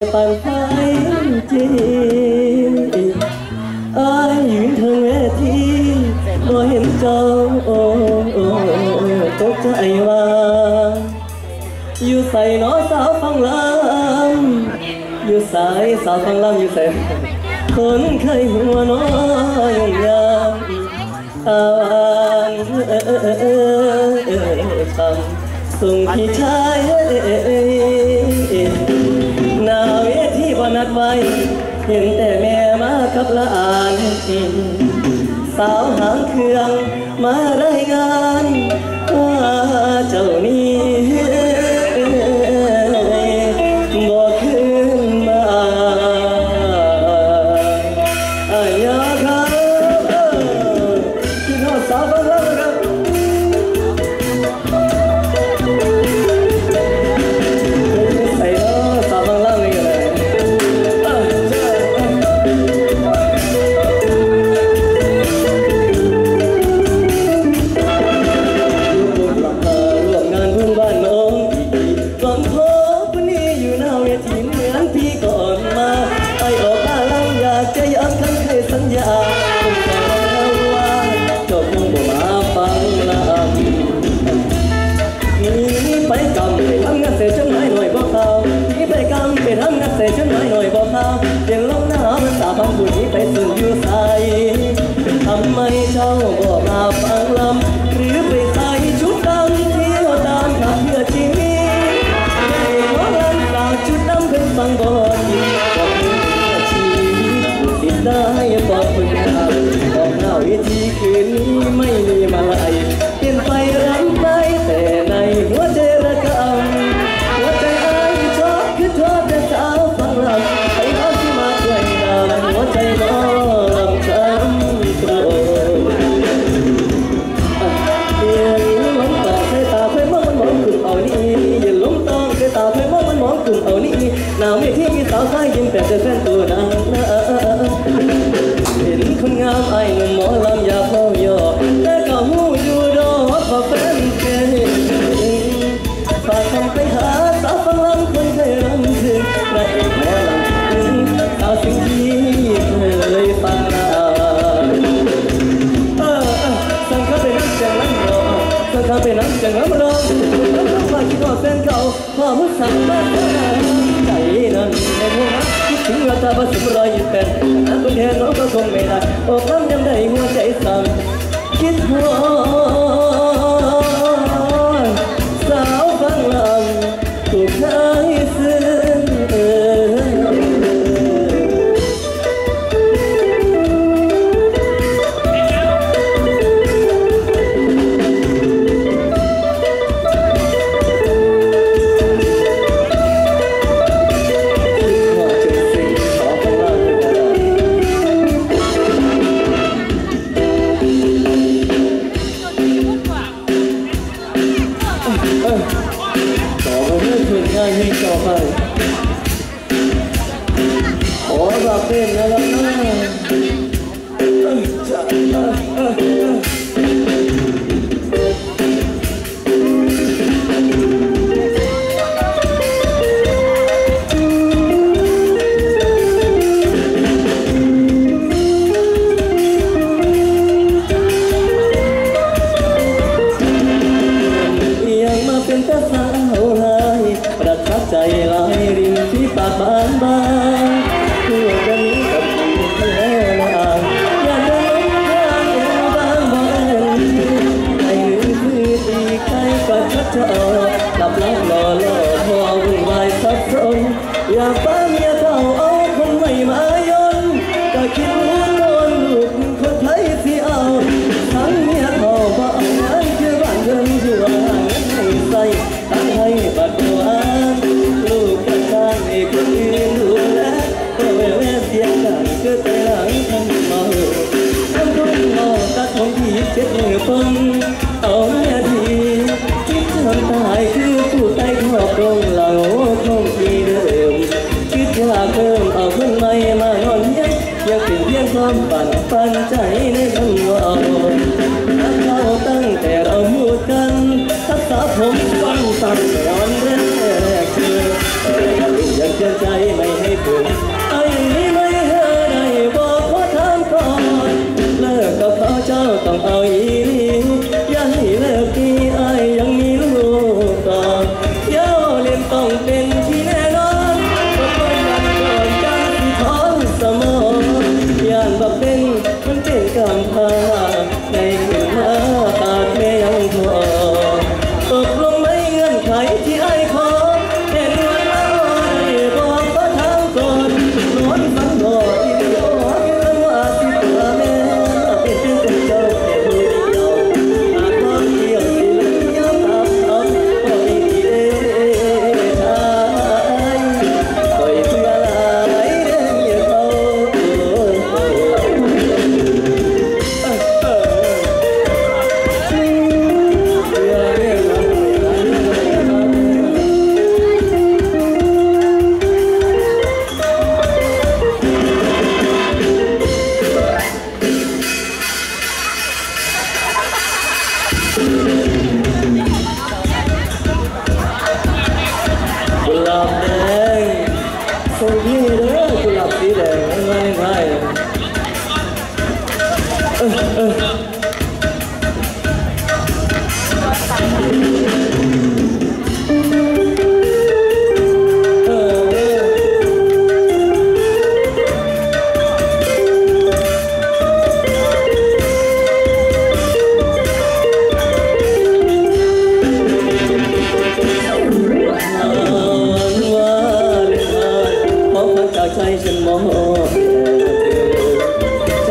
ปันไฟจริงอายยืนทางเวทีบ่เห็นเจ้าโอ้โอ้ตกใจว่าอยู่ใส่น้อสาวฟังลำอยู่สายสาวฟังลำอยู่ใส่คนเคยหัวน้อยยามอางเออเออเออเออทำส่งพี่ชาย นัดไว้ เห็นแต่แม่มากับละอานสาวหางเครื่องมารายงานว่าเจ้านี้ ดด ที่มีสาวใส่ยิ้มแต่แฟนตัวนางนะเห็นคนงามไอ้หนุ่มหมอลำยาเฝ้ายอแต่ก็หูอยู่ดอกว่าแฟนเก่งฝากคำไปหาสาวฟังคนเคยรำถึงพระเอกหมอลำถึงสาวสิ่งที่เคยฟังเออเออสังขารเป็นน้ำจังน้ำรอสังขารเป็นน้ำจังน้ำรอแล้วก็มาคิดว่าแฟนเก่าพอมุสั่งมาาตาผสมรอยยิ้มเป็นน้ำคนแทนน้องก็คงไม่ได้โอ้คำยังได้หัวใจสั่นคิดหอ ได้วิ่งานเพลงต่อไปขอรับเต้นนะครับ ใจหลายริมที่ปากบานบานเพื่อจะมีกับพี่แค่ลางอย่าเดินทางเองบางวันให้ลืมคือตีใครก็ชักจะออกกลับหลังรอรอพอวุ่นวายสับสนอยากป้าเมียเก่ ของที่เจ็บมือปนเอาเมียดีคิดทำตายคือผู้ใต้ขอบตรงเหล่าคงที่เดิมคิดอยากเพิ่มเอาคนใหม่มานอนเฮียงยังเป็นเพียงความฝันฝันใจในคำว่าถ้าเขา พี่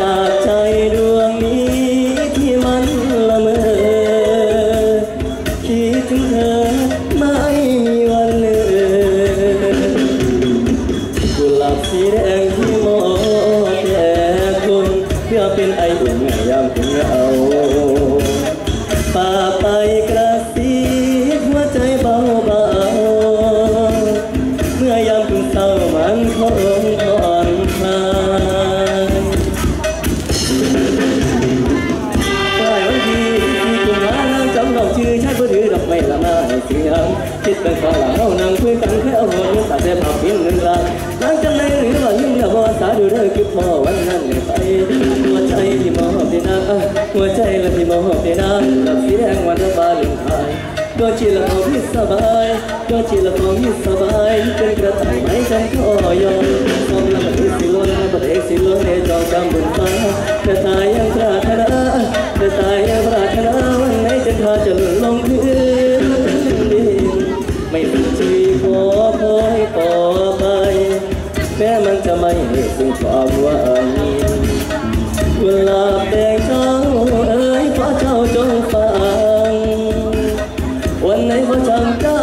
จากใจดวงนี้ที่มันละเมอคิดถึงเธอไม่มีวันเลือนกุหลาบสีแดงที่มอบแด่คุณเพื่อเป็นไออุ่นในยาม คิดเป็นของหลังเฮานั่งคุยกันแค่เอาหัวตัดเส้นผักพิ้นหนึ่งลางหลังจากนั้นหรือว่ายิ้มแล้วพอสาดูเด้อคือพอวันนั้นไปหัวใจที่มอบที่นาหัวใจละที่มอบที่นาดับเสีแดงวันละบาลไทยก็ชีละของพี่สบายก็ชีละของพี่สบายเป็นกระต่ายไม้กันก็ยอมสมละมันสิล้นประเด็กสิล้นในจองจำบุญฟ้ากระต่ายยังปรารถนากระต่ายยังปรารถนาวันไหนจะพาจะลงพื้น ให้ซึ่งความหวังกุหลาบแดงเจ้าเอ๋ยขอเจ้าจงฟังวันไหนขอจำเจ้